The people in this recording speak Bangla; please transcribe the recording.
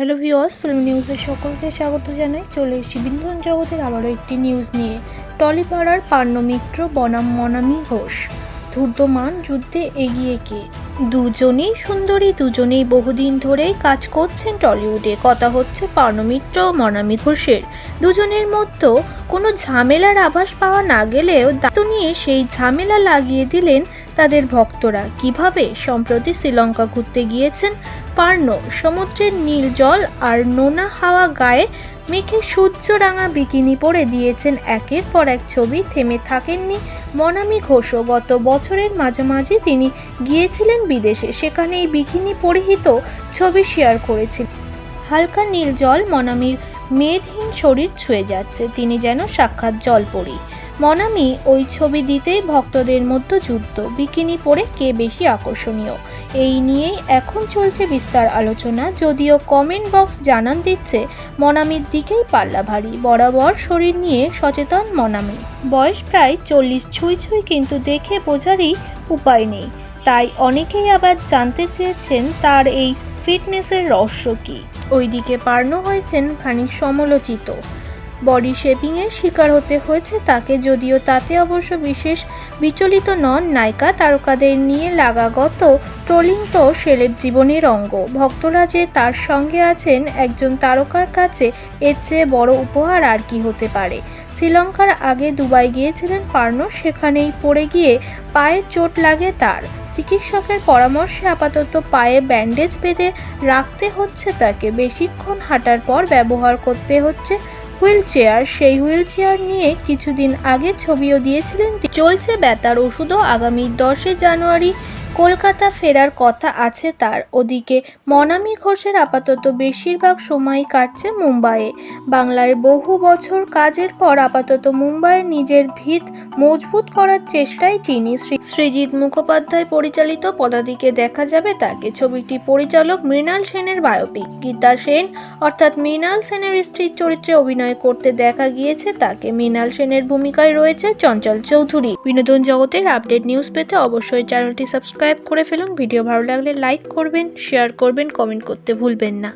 হ্যালো ভিওস ফিল্ম নিউজে সকলকে স্বাগত জানাই। চলে এসেছি বিনোদন জগতের আবারও একটি নিউজ নিয়ে। টলিপাড়ার পান্ন মিত্র বনাম মনামি ঘোষ। ধূর্তমান যুদ্ধে এগিয়ে কে? দুজনেই সুন্দরী, দুজনেই বহুদিন ধরেই কাজ করছেন টলিউডে। কথা হচ্ছে পাণ্ডমিত্র ও মনামি ঘোষের। দুজনের মধ্যে কোনো ঝামেলার আভাস পাওয়া না গেলেও দায়িত্ব নিয়ে সেই ঝামেলা লাগিয়ে দিলেন তাদের ভক্তরা। কীভাবে? সম্প্রতি শ্রীলঙ্কা ঘুরতে গিয়েছেন পার্নো সমুদ্রের নীল জল আর নোনা হাওয়া গায়ে মেঘে সূর্যরাঙা বিকিনি পরে দিয়েছেন একের পর এক ছবি, থেমে থাকেননি মনামি ঘোষও। গত বছরের মাঝামাঝি তিনি গিয়েছিলেন বিদেশে সেখানে এই বিকিনি পরিহিত ছবি শেয়ার করেছিলেন। হালকা নীল জল মনামির মেদহীন শরীর ছুঁয়ে যাচ্ছে, তিনি যেন সাক্ষাৎ জলপরি মনামি ওই ছবি দিতেই ভক্তদের মধ্যে যুদ্ধ, বিকিনি পরে কে বেশি আকর্ষণীয়? এই নিয়েই এখন চলছে বিস্তার আলোচনা, যদিও কমেন্ট বক্স জানান দিচ্ছে, মনামির দিকেই পাল্লা ভারী। বরাবর শরীর নিয়ে সচেতন মনামি। বয়স প্রায় চল্লিশ ছুঁই ছুঁই কিন্তু দেখে বোঝারই উপায় নেই। তাই অনেকেই আবার জানতে চেয়েছেন তার এই ফিটনেসের রহস্য কী। ওইদিকে পার্নো হয়েছেন খানিক সমালোচিত। বডি শেপিংয়ের শিকার হতে হয়েছে তাকে যদিও তাতে অবশ্য বিশেষ বিচলিত নন, নায়িকা তারকাদের নিয়ে লাগাগত ট্রোলিং তো সেলেব জীবনের অঙ্গ। ভক্তরা যে তার সঙ্গে আছেন একজন তারকার কাছে এর চেয়ে বড় উপহার আর কি হতে পারে। শ্রীলঙ্কার আগে দুবাই গিয়েছিলেন পার্নো, সেখানেই পড়ে গিয়ে পায়ের চোট লাগে তার। চিকিৎসকের পরামর্শে আপাতত পায়ে ব্যান্ডেজ বেঁধে রাখতে হচ্ছে তাকে। বেশিক্ষণ হাঁটার পর ব্যবহার করতে হচ্ছে হুইল চেয়ার সেই হুইল চেয়ার নিয়ে কিছুদিন আগে ছবিও দিয়েছিলেন চলছে বেতার ওষুধও আগামী দশে জানুয়ারি কলকাতা ফেরার কথা আছে তার। ওদিকে মনামি ঘোষের আপাতত বেশিরভাগ সময় কাটছে মুম্বাইয়ে। বাংলার বহু বছর কাজের পর আপাতত মুম্বাইয়ের নিজের ভিত মজবুত করার চেষ্টায় তিনি। শ্রী- সৃজিৎ মুখোপাধ্যায় পরিচালিত পদাদিকে দেখা যাবে তাকে। ছবিটি পরিচালক মৃণাল সেনের বায়োপিক। গীতা সেন অর্থাৎ মৃণাল সেনের স্ত্রীর চরিত্রে অভিনয় করতে দেখা গিয়েছে তাকে। মৃণাল সেনের ভূমিকায় রয়েছে চঞ্চল চৌধুরী। বিনোদন জগতের আপডেট নিউজ পেতে অবশ্যই চ্যানেলটি সাবস্ক্রাইব করে ফেলুন। ভিডিও ভালো লাগলে লাইক করবেন শেয়ার করবেন কমেন্ট করতে ভুলবেন না।